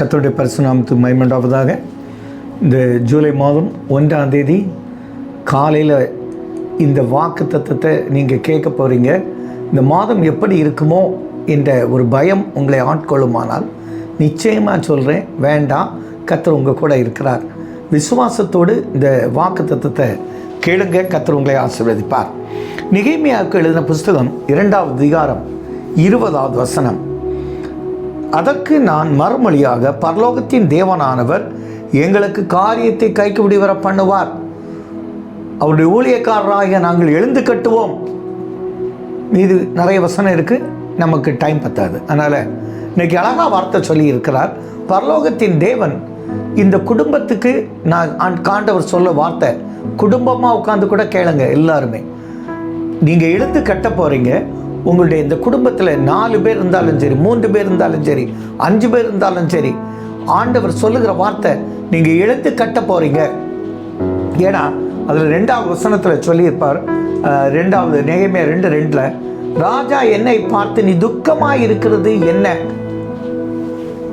கத்தருடைய பரிசுநாமத்து மைமண்டாவதாக இந்த ஜூலை மாதம் ஒன்றாம் தேதி காலையில் இந்த வாக்கு தத்துவத்தை நீங்கள் கேட்க போகிறீங்க இந்த மாதம் எப்படி இருக்குமோ என்ற ஒரு பயம் உங்களை ஆட்கொள்ளுமானால் நிச்சயமாக சொல்கிறேன் வேண்டாம் கத்தர் உங்கள் கூட இருக்கிறார். விசுவாசத்தோடு இந்த வாக்கு தத்துவத்தை கேளுங்க கத்தர் உங்களை ஆசீர்வதிப்பார். நிகைமையாவுக்கு எழுதின புஸ்தகம் இரண்டாவது அதிகாரம் இருபதாவது வசனம். அதற்கு நான் மறுமொழியாக பரலோகத்தின் தேவனானவர் எங்களுக்கு காரியத்தை கைக்கு வர பண்ணுவார். அவருடைய ஊழியக்காரராகிய நாங்கள் எழுந்து கட்டுவோம். மீது நிறைய வசனம் இருக்குது நமக்கு டைம் பத்தாது. அதனால் இன்னைக்கு அழகா வார்த்தை சொல்லி இருக்கிறார். பரலோகத்தின் தேவன் இந்த குடும்பத்துக்கு நான் காண்டவர் சொல்ல வார்த்தை குடும்பமாக உட்காந்து கூட கேளுங்க எல்லாருமே. நீங்கள் எழுந்து கட்ட போகிறீங்க உங்களுடைய இந்த குடும்பத்தில் நாலு பேர் இருந்தாலும் சரி மூன்று பேர் இருந்தாலும் சரி அஞ்சு பேர் இருந்தாலும் சரி ஆண்டவர் சொல்லுகிற வார்த்தை நீங்கள் எழுத்து கட்ட போகிறீங்க ஏன்னா அதில் ரெண்டாவது வசனத்தில் சொல்லியிருப்பார் ரெண்டாவது நெகைமையா ரெண்டு ரெண்டில் ராஜா என்னை பார்த்து நீ துக்கமாக இருக்கிறது என்ன?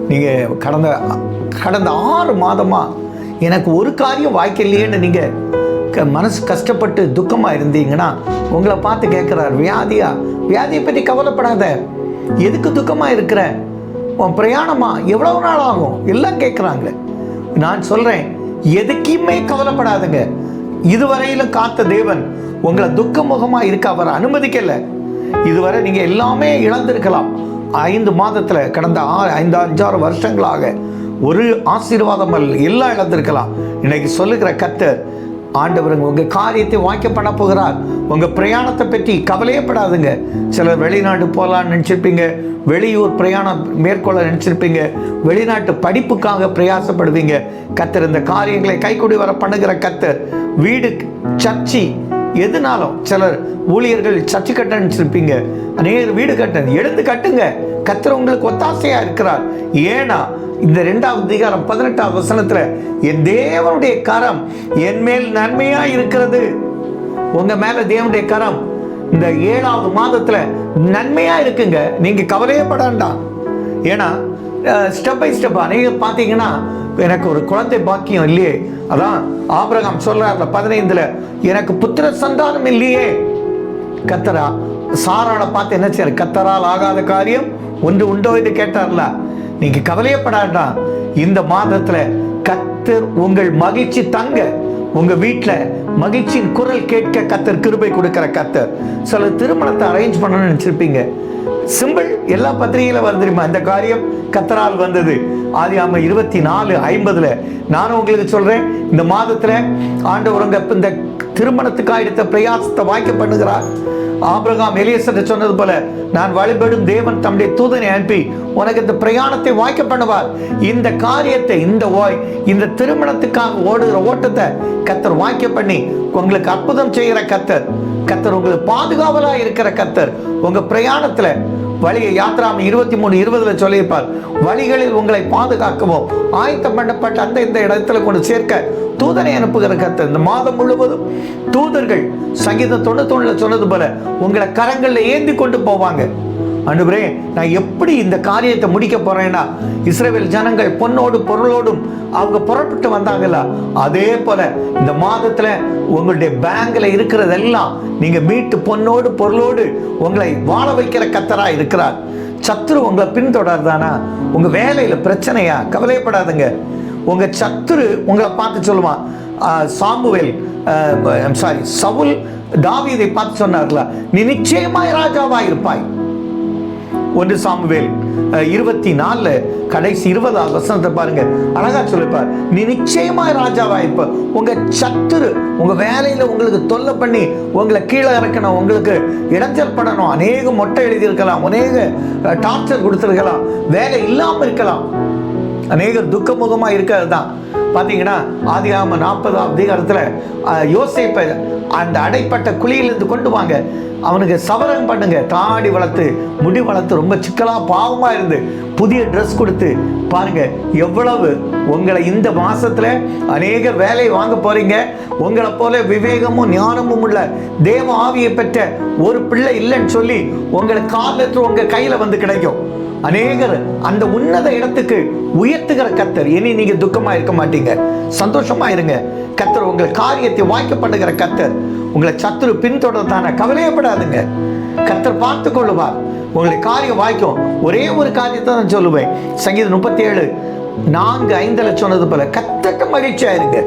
நீங்கள் கடந்த கடந்த ஆறு மாதமாக எனக்கு ஒரு காரியம் வாய்க்கலையேன்னு நீங்கள் க மனசு கஷ்டப்பட்டு துக்கமாக இருந்தீங்கன்னா உங்களை பார்த்து கேட்குறார் வியாதியா? வியாதியை பற்றி கவலைப்படாத. எதுக்கு துக்கமாக இருக்கிற? உன் பிரயாணமா? எவ்வளவு நாள் ஆகும்? எல்லாம் கேட்குறாங்க நான் சொல்கிறேன் எதுக்குமே கவலைப்படாதுங்க. இதுவரையிலும் காத்த தேவன் உங்களை துக்க முகமாக இருக்க அவர் அனுமதிக்கலை. இதுவரை நீங்கள் எல்லாமே இழந்திருக்கலாம். ஐந்து மாதத்தில் கடந்த ஆறு ஐந்து அஞ்சாறு வருஷங்களாக ஒரு ஆசீர்வாதம் அல்ல எல்லாம் இழந்திருக்கலாம். இன்னைக்கு சொல்லுகிற கத்தர் ஆண்டவர் உங்கள் காரியத்தை வாய்க்க பண்ண போகிறார். உங்கள் பிரயாணத்தை பற்றி கவலையப்படாதுங்க. சிலர் வெளிநாடு போகலான்னு நினச்சிருப்பீங்க. வெளியூர் பிரயாணம் மேற்கொள்ள நினச்சிருப்பீங்க. வெளிநாட்டு படிப்புக்காக பிரயாசப்படுவீங்க. கத்தர் இந்த காரியங்களை கைக்கூடி வர பண்ணுகிற கத்தர். வீடு சர்ச்சி எதுனாலும் சிலர் ஊழியர்கள் சர்ச்சு கட்ட நினச்சிருப்பீங்க. அநேகர் வீடு கட்ட எழுந்து கட்டுங்க. கத்தர் உங்களுக்கு ஒத்தாசையாக இருக்கிறார். ஏன்னா இந்த ரெண்டாவது அதிகாரம் பதினெட்டாவது வசனத்தில் என் தேவனுடைய கரம் என் மேல் நன்மையாக இருக்கிறது. உங்கள் மேலே தேவனுடைய கரம் இந்த ஏழாவது மாதத்தில் நன்மையாக இருக்குங்க. நீங்கள் கவலையே பட வேண்டாம். ஏன்னா ஸ்டெப் பை ஸ்டெப் அநேக பார்த்தீங்கன்னா எனக்கு ஒரு குழந்தை பாக்கியம் இல்லையே. அதான் ஆபிரகாம் சொல்றாருல பதினைந்துல எனக்கு புத்திர சந்தானம் இல்லையே. கத்தரா சாராளை பார்த்து என்ன செய்யற? கத்தரால் ஆகாத காரியம் ஒன்று உண்டோ என்று கேட்டார்ல. நீங்க கவலையப்படாண்டா இந்த மாதத்துல கத்தர் உங்கள் மகிழ்ச்சி தங்க உங்க வீட்டில் மகிழ்ச்சியின் குரல் கேட்க கத்தர் கிருபை கொடுக்கிற கத்தர் சில திருமணத்தை அரேஞ்ச் பண்ணணும்னு நினச்சிருப்பீங்க. சிம்பிள் எல்லா பத்திரிகையில வருது தெரியுமா? இந்த காரியம் கத்தரால் வந்தது. ஆதியாம இருபத்தி நாலு ஐம்பதுல நானும் உங்களுக்கு சொல்றேன் இந்த மாதத்துல ஆண்டவர் உங்க இந்த திருமணத்துக்காக எடுத்த பிரயாசத்தை வாய்க்க பண்ணுகிறார். ஆபிரகாம் எலியசன் சொன்னது போல நான் வழிபடும் தேவன் தம்முடைய தூதனை அனுப்பி உனக்கு இந்த பிரயாணத்தை வாய்க்க பண்ணுவார். இந்த காரியத்தை இந்த ஓய் இந்த திருமணத்துக்காக ஓடுகிற ஓட்டத்தை கத்தர் வாய்க்க பண்ணி உங்களுக்கு அற்புதம் செய்கிற கத்தர். கத்தர் உங்களுக்கு பாதுகாவலா இருக்கிற கத்தர். உங்க பிரயாணத்துல வழியை யாத்ராம இருபத்தி மூணு இருபதுல சொல்லியிருப்பார். வழிகளில் உங்களை பாதுகாக்கவும். ஆயத்தம் பண்ணப்பட்ட அந்த இந்த இடத்துல கொண்டு சேர்க்க தூதனை அனுப்புகிற கத்த இந்த மாதம் முழுவதும் தூதர்கள் சங்கீதம் தொண்ணூத்தொன்னுல சொன்னது போல உங்களை கரங்களில் ஏந்தி கொண்டு போவாங்க. அன்றுபரே நான் எப்படி இந்த காரியத்தை முடிக்க போறேன்னா இஸ்ரேவேல் ஜனங்கள் பொன்னோடு பொருளோடும் அவங்க புறப்பட்டு வந்தாங்கல்ல அதே போல இந்த மாதத்துல உங்களுடைய பேங்க்ல இருக்கிறதெல்லாம் நீங்க மீட்டு பொன்னோடு பொருளோடு உங்களை வாழ வைக்கிற கத்தரா இருக்கிறார். சத்துரு உங்களை பின்தொடர்தானா உங்க வேலையில பிரச்சனையா? கவலையப்படாதுங்க. உங்க சத்துரு உங்களை பார்த்து சொல்லுவான் சாம்புவேல் சாரி சவுல் தாவியதை பார்த்து சொன்னார்களா நீ நிச்சயமாய் ராஜாவாக இருப்பாய் ஒன்று சாமுவேல் இருபத்தி நாலில் கடைசி இருபதாவது வசனத்தை பாருங்க. அழகா சொல்லிப்பார் நீ நிச்சயமாய் ராஜாவா இருப்ப. உங்க சத்துரு உங்க வேலையில உங்களுக்கு தொல்லை பண்ணி உங்களை கீழே இறக்கணும் உங்களுக்கு இடைஞ்சல் பண்ணணும். அநேக மொட்டை எழுதியிருக்கலாம் அநேக டார்ச்சர் கொடுத்துருக்கலாம். வேலை இல்லாம இருக்கலாம். அநேகர் துக்கமுகமாக இருக்கிறது தான். பார்த்தீங்கன்னா ஆதிகாம நாற்பதாம் அதிகாரத்தில் யோசிப்பை அந்த அடைப்பட்ட குழியிலிருந்து கொண்டு வாங்க. அவனுக்கு சவரம் பண்ணுங்க. தாடி வளர்த்து முடி வளர்த்து ரொம்ப சிக்கலாக பாவமாக இருந்து புதிய ட்ரெஸ் கொடுத்து பாருங்க. எவ்வளவு உங்களை இந்த மாசத்துல அநேகர் வேலை வாங்க போறீங்க. உங்களை போல விவேகமும் ஞானமும் உள்ள தேவ ஆவியை பெற்ற ஒரு பிள்ளை இல்லைன்னு சொல்லி உங்களை காலத்தில் உங்க கையில வந்து கிடைக்கும். அநேகர் அந்த உன்னத இடத்துக்கு உயர்த்துகிற கத்தர். இனி நீங்க துக்கமா இருக்க மாட்டீங்க. சந்தோஷமா இருங்க. கத்தர் உங்கள் காரியத்தை வாய்க்க பண்ணுகிற கத்தர். உங்களை சத்துரு பின்தொடர்தான கவலையப்படாதுங்க. கத்தர் பார்த்து கொள்ளுவார். உங்களை காரியம் வாய்க்கும். ஒரே ஒரு காரியத்தை தான் சொல்லுவேன். சங்கீதம் முப்பத்தி ஏழு நான்கு ஐந்துல சொன்னது போல கத்தட்ட மகிழ்ச்சியா இருங்க.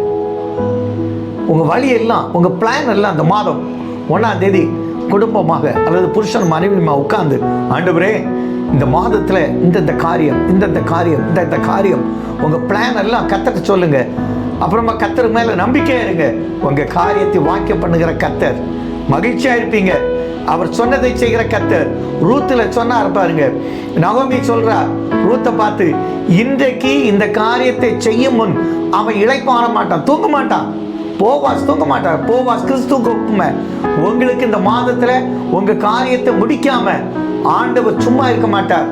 உங்க வழி எல்லாம் உங்க பிளான் எல்லாம் அந்த மாதம் ஒன்னாம் தேதி குடும்பமாக அல்லது புருஷன் மனைவியுமா உட்கார்ந்து ஆண்டவரே இந்த மாதத்தில் இந்தந்த காரியம் இந்தந்த காரியம் இந்தந்த காரியம். உங்கள் பிளான் எல்லாம் கத்தட்ட சொல்லுங்க. அப்புறமா கத்தர் மேலே நம்பிக்கையாக இருங்க. உங்கள் காரியத்தை வாக்கிய பண்ணுகிற கத்தர். மகிழ்ச்சியாக இருப்பீங்க. அவர் சொன்னதை செய்கிற கத்தர். ரூத்தில் சொன்னார் பாருங்க. நவமி சொல்றா ரூத்தை பார்த்து இன்றைக்கு இந்த காரியத்தை செய்யும் முன் அவன் இழைப்பாட மாட்டான் தூங்க மாட்டான். போவாஸ் தூங்க மாட்டார் போவாஸ் கிறிஸ்து உங்களுக்கு இந்த மாதத்தில் உங்கள் காரியத்தை முடிக்காமல் ஆண்டவர் சும்மா இருக்க மாட்டார்.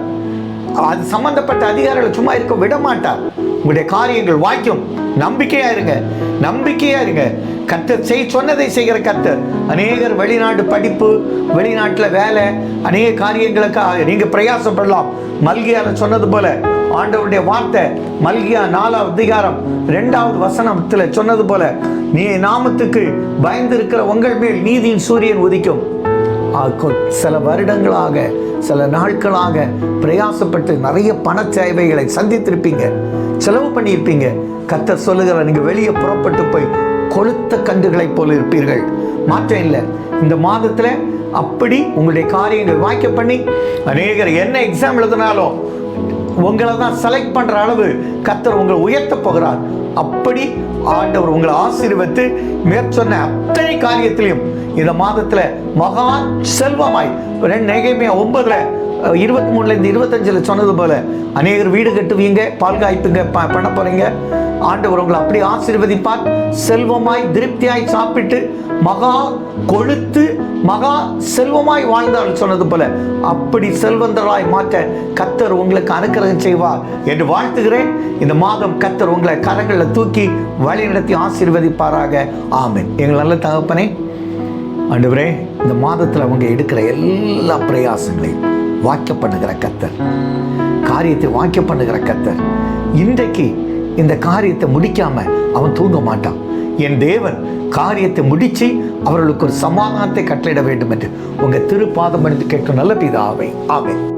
அது சம்பந்தப்பட்ட அதிகாரிகளை சும்மா இருக்க விட மாட்டார். உங்களுடைய காரியங்கள் வாய்க்கும். நம்பிக்கையா இருங்க. நம்பிக்கையா இருங்க. கத்தர் செய் சொன்னதை செய்கிற கத்தர் அநேகர் வெளிநாட்டு படிப்பு வெளிநாட்டில் வேலை அநேக காரியங்களுக்காக நீங்கள் பிரயாசப்படலாம். மல்கியால சொன்னது போல ஆண்டவருடைய வார்த்தை மல்கியா நாலாவது அதிகாரம் ரெண்டாவது வசனத்தில் சொன்னது போல நீ நாமத்துக்கு பயந்து இருக்கிற உங்கள் மேல் நீதியின் சூரியன் உதிக்கும். சில வருடங்களாக சில நாட்களாக பிரயாசப்பட்டு நிறைய பண தேவைகளை சந்தித்திருப்பீங்க செலவு பண்ணியிருப்பீங்க. கத்தர் சொல்லுகிற நீங்கள் வெளியே புறப்பட்டு போய் கொளுத்த கன்றுகளைப் போல இருப்பீர்கள். மாற்றம் இல்லை. இந்த மாதத்துல அப்படி உங்களுடைய காரியங்கள் வாய்க்க பண்ணி அநேகர் என்ன எக்ஸாம் எழுதினாலும் உங்களை தான் செலக்ட் பண்ற அளவு கத்தர் உங்களை உயர்த்த போகிறார். அப்படி ஆண்டவர் உங்களை ஆசீர்வதித்து மேற்சொன்ன அத்தனை காரியத்திலையும் இந்த மாதத்துல மகா செல்வமாய். நெகைமையா ஒன்பதுல இருபத்தி மூணுல இருந்து இருபத்தஞ்சுல சொன்னது போல அநேகர் வீடு கட்டுவீங்க பால் காய்ப்புங்க ப- பண்ண போறீங்க. ஆண்டவர் உங்களை அப்படி ஆசீர்வதிப்பார். செல்வமாய் திருப்தியாய் சாப்பிட்டு மகா கொழுத்து மகா செல்வமாய் வாழ்ந்தாள் சொன்னது போல அப்படி செல்வந்தராய் மாற்ற கத்தர் உங்களுக்கு அனுக்கிரகம் செய்வார் என்று வாழ்த்துகிறேன். இந்த மாதம் கத்தர் உங்களை கரங்களில் தூக்கி வழிநடத்தி ஆசீர்வதிப்பாராக. ஆமென். எங்கள் நல்ல தகப்பனே ஆண்டவரே இந்த மாதத்தில் அவங்க எடுக்கிற எல்லா பிரயாசங்களையும் வாக்கிய பண்ணுகிற கத்தர் காரியத்தை வாக்கிய பண்ணுகிற கத்தர் இன்றைக்கு இந்த காரியத்தை முடிக்காம அவன் தூங்க மாட்டான். என் தேவன் காரியத்தை முடித்து அவர்களுக்கு ஒரு சமாதானத்தை கட்டளையிட வேண்டும் என்று உங்கள் திருப்பாதம் என்று கேட்கும் நல்ல பிதாவை. ஆமென்.